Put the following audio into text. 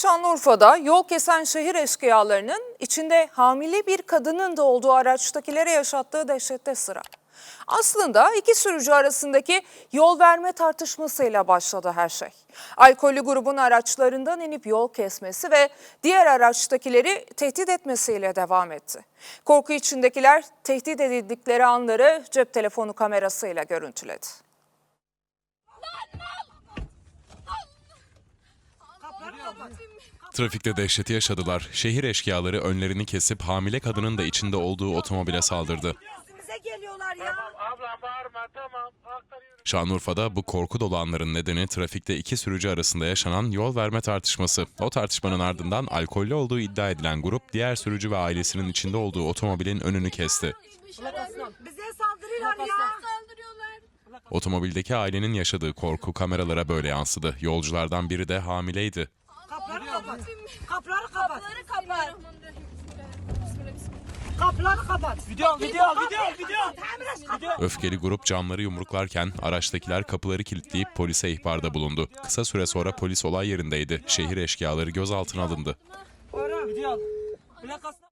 Şanlıurfa'da yol kesen şehir eşkıyalarının içinde hamile bir kadının da olduğu araçtakilere yaşattığı dehşette sıra. Aslında iki sürücü arasındaki yol verme tartışmasıyla başladı her şey. Alkollü grubun araçlarından inip yol kesmesi ve diğer araçtakileri tehdit etmesiyle devam etti. Korku içindekiler tehdit edildikleri anları cep telefonu kamerasıyla görüntüledi. Trafikte dehşeti yaşadılar. Şehir eşkıyaları önlerini kesip hamile kadının da içinde olduğu otomobile saldırdı. Üstümüze geliyorlar ya. Ablam bağırma tamam. Aktarıyorum. Şanlıurfa'da bu korku dolu anların nedeni trafikte iki sürücü arasında yaşanan yol verme tartışması. O tartışmanın ardından alkollü olduğu iddia edilen grup diğer sürücü ve ailesinin içinde olduğu otomobilin önünü kesti. Bize saldırıyorlar ya. Otomobildeki ailenin yaşadığı korku kameralara böyle yansıdı. Yolculardan biri de hamileydi. Kapıları kapat. Kapıları kapat. Kapıları kapat. Video video video video. Öfkeli grup camları yumruklarken araçtakiler kapıları kilitleyip polise ihbarda bulundu. Kısa süre sonra polis olay yerindeydi. Şehir eşkıyaları gözaltına alındı. Video al. Plakasına